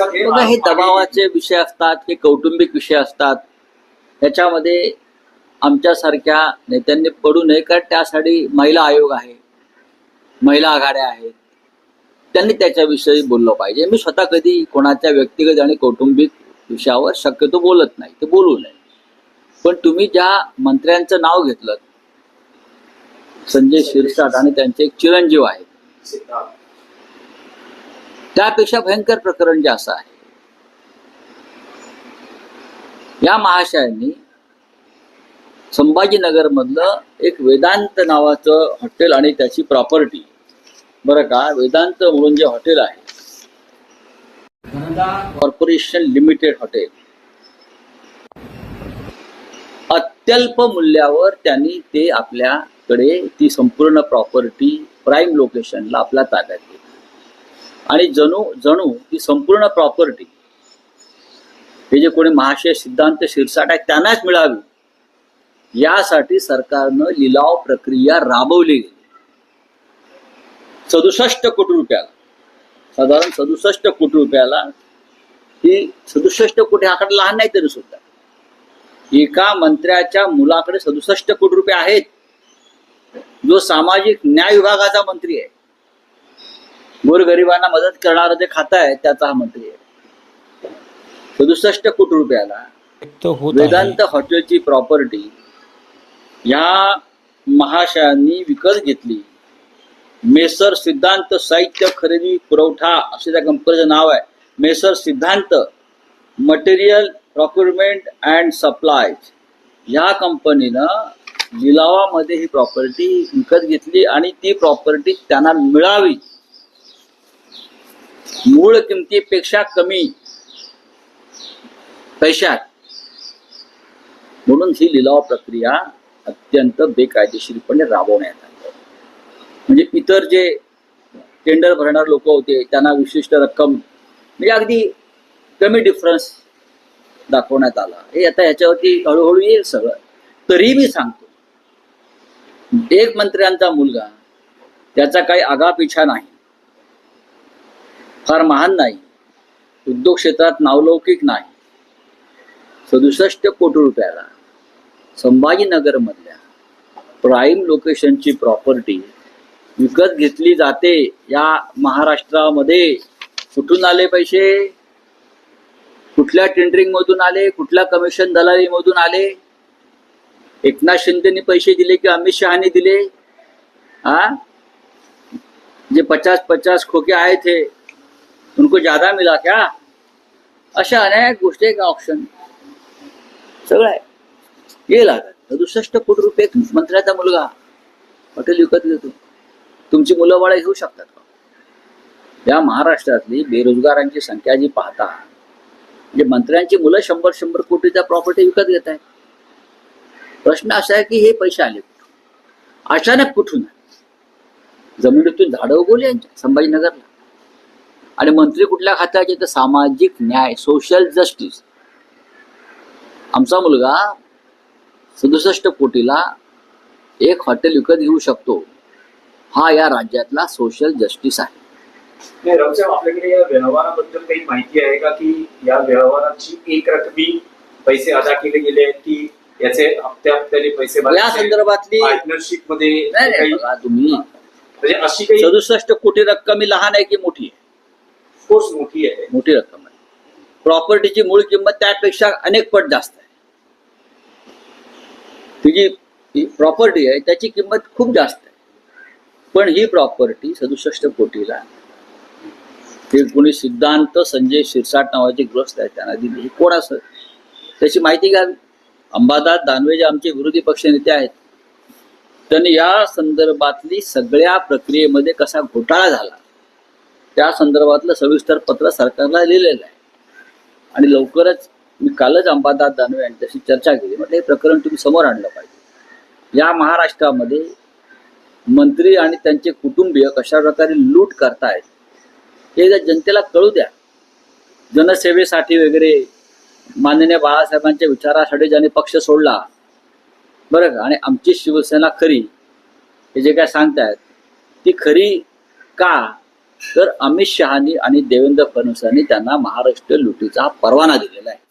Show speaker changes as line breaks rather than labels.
हे
बघा हे दबावाचे विषय असतात हे कौटुंबिक विषय असतात. त्याच्यामध्ये आमच्यासारख्या नेत्यांनी पडू नये कारण त्यासाठी महिला आयोग आहे महिला आघाड्या आहेत. त्यांनी त्याच्याविषयी बोललं पाहिजे. मी स्वतः कधी कोणाच्या व्यक्तिगत आणि कौटुंबिक विषयावर शक्यतो बोलत नाही ते बोलू नये. पण तुम्ही ज्या मंत्र्यांचं नाव घेतलं संजय शिरसाट आणि त्यांचे एक चिरंजीव आहेत. त्यापेक्षा भयंकर प्रकरण जे असं आहे. या महाशयांनी संभाजीनगर मधलं एक वेदांत नावाचं हॉटेल आणि त्याची प्रॉपर्टी. बरं का वेदांत म्हणून जे हॉटेल आहे. Corporation limited hotel. अत्यल्प मूल्यावर त्यांनी ते आपल्याकडे ती संपूर्ण प्रॉपर्टी प्राईम लोकेशनला आपल्या ताब्यात घेतली. आणि जणू जणू ही संपूर्ण प्रॉपर्टी हे जे कोणी महाशय सिद्धांत शिरसाट आहे त्यांनाच मिळावी. यासाठी सरकारनं लिलाव प्रक्रिया राबवली. गेली सदुसष्ट कोटी रुपयाला. साधारण सदुसष्ट कोटी रुपयाला ही सदुसष्ट कोटी आकडा लहान नाही तरी सुद्धा. एका मंत्र्याच्या मुलाकडे सदुसष्ट कोटी रुपये आहेत. जो सामाजिक न्याय विभागाचा मंत्री आहे. गोरगरिबांना मदत करणारं जे खातं आहे त्याचा हा मंत्री आहे. सदुसष्ट कोटी रुपयाला वेदांत हॉटेलची प्रॉपर्टी या महाशयांनी विकत घेतली. मेसर सिद्धांत साहित्य खरेदी पुरवठा असे त्या कंपनीचं नाव आहे. मेसर सिद्धांत मटेरियल प्रॉक्युरमेंट अँड सप्लायज या कंपनीनं लिलावामध्ये ही प्रॉपर्टी विकत घेतली आणि ती प्रॉपर्टी त्यांना मिळावी. मूळ किमतीपेक्षा कमी पैशात. म्हणून ही लिलाव प्रक्रिया अत्यंत बेकायदेशीरपणे राबवण्यात आली. म्हणजे इतर जे टेंडर भरणारे लोक होते त्यांना विशिष्ट रक्कम म्हणजे अगदी कमी डिफरन्स दाखवण्यात आला. हे आता ह्याच्यावरती हळूहळू येईल सगळं. तरी मी सांगतो एक मंत्र्यांचा मुलगा त्याचा काही आगापिछा नाही. फार महान नाही. उद्योग क्षेत्रात नावलौकिक नाही. सदुसष्ट कोटी रुपयाला संभाजीनगरमधल्या प्राईम लोकेशनची प्रॉपर्टी विकत घेतली जाते या महाराष्ट्रामध्ये. कुठून आले पैसे? कुठल्या टेंडरिंग मधून आले? कुठल्या कमिशन दलाली मधून आले? एकनाथ शिंदेनी पैसे दिले की अमित शहानी दिले? हा जे पचास पचास खोके आहेत हे उनको ज्यादा मिला क्या? अशा अनेक गोष्टी का ऑप्शन सगळं आहे. येईल आता सदुसष्ट कोटी रुपये मंत्र्याचा मुलगा. हॉटेल विकत घेतो. तुमची मुलं बाळा घेऊ शकतात का? या महाराष्ट्रातली बेरोजगारांची संख्या जी पाहता म्हणजे मंत्र्यांची मुलं शंभर शंभर कोटीच्या प्रॉपर्टी विकत घेत आहेत. प्रश्न असा आहे की हे पैसे आले कुठून? अचानक कुठून जमिनीतून झाडं उगवली यांच्या संभाजीनगरला. आणि मंत्री कुठल्या खात्याचे तर सामाजिक न्याय सोशल जस्टिस आमचा मुलगा सदुसष्ट कोटीला एक हॉटेल विकत घेऊ शकतो. हा या राज्यातला सोशल जस्टिस आहे.
आपल्याकडे या व्यवहाराबद्दल काही माहिती आहे का? की या व्यवहाराची एक रकमी पैसे अदा केले गेले आहेत की याचे हप्ते हप्त्याने पैसे
या संदर्भातली पार्टनरशिपमध्ये तुम्ही.
म्हणजे अशी काही
सदुसष्ट कोटी रक्कम लहान आहे की मोठी आहे?
कोर्स मोठी आहे.
मोठी रक्कम आहे. प्रॉपर्टीची मूळ किंमत त्यापेक्षा अनेक पट जास्त आहे. ती जी प्रॉपर्टी आहे त्याची किंमत खूप जास्त आहे. पण ही प्रॉपर्टी सदुसष्ट कोटीला ते कोणी सिद्धांत संजय शिरसाट नावाचे ग्रस्त आहे त्यांना दिली. ही कोण असं? त्याची माहिती घ्या. अंबादास दानवे जे आमचे विरोधी पक्ष नेते आहेत त्यांनी या संदर्भातली सगळ्या प्रक्रियेमध्ये कसा घोटाळा झाला? त्या संदर्भातलं सविस्तर पत्र सरकारला लिहिलेलं आहे. आणि लवकरच मी कालच अंबादास दानवे यांच्याशी चर्चा केली. म्हटलं हे प्रकरण तुम्ही समोर आणलं पाहिजे. या महाराष्ट्रामध्ये मंत्री आणि त्यांचे कुटुंबीय कशा प्रकारे लूट करतायत हे जर जनतेला कळू द्या. जनसेवेसाठी वगैरे माननीय बाळासाहेबांच्या विचारासाठी ज्यांनी पक्ष सोडला बरं का? आणि आमची शिवसेना खरी हे जे काय सांगतायत ती खरी का? तर अमित शहानी आणि देवेंद्र फडणवीसांनी त्यांना महाराष्ट्र लुटीचा परवाना दिलेला आहे.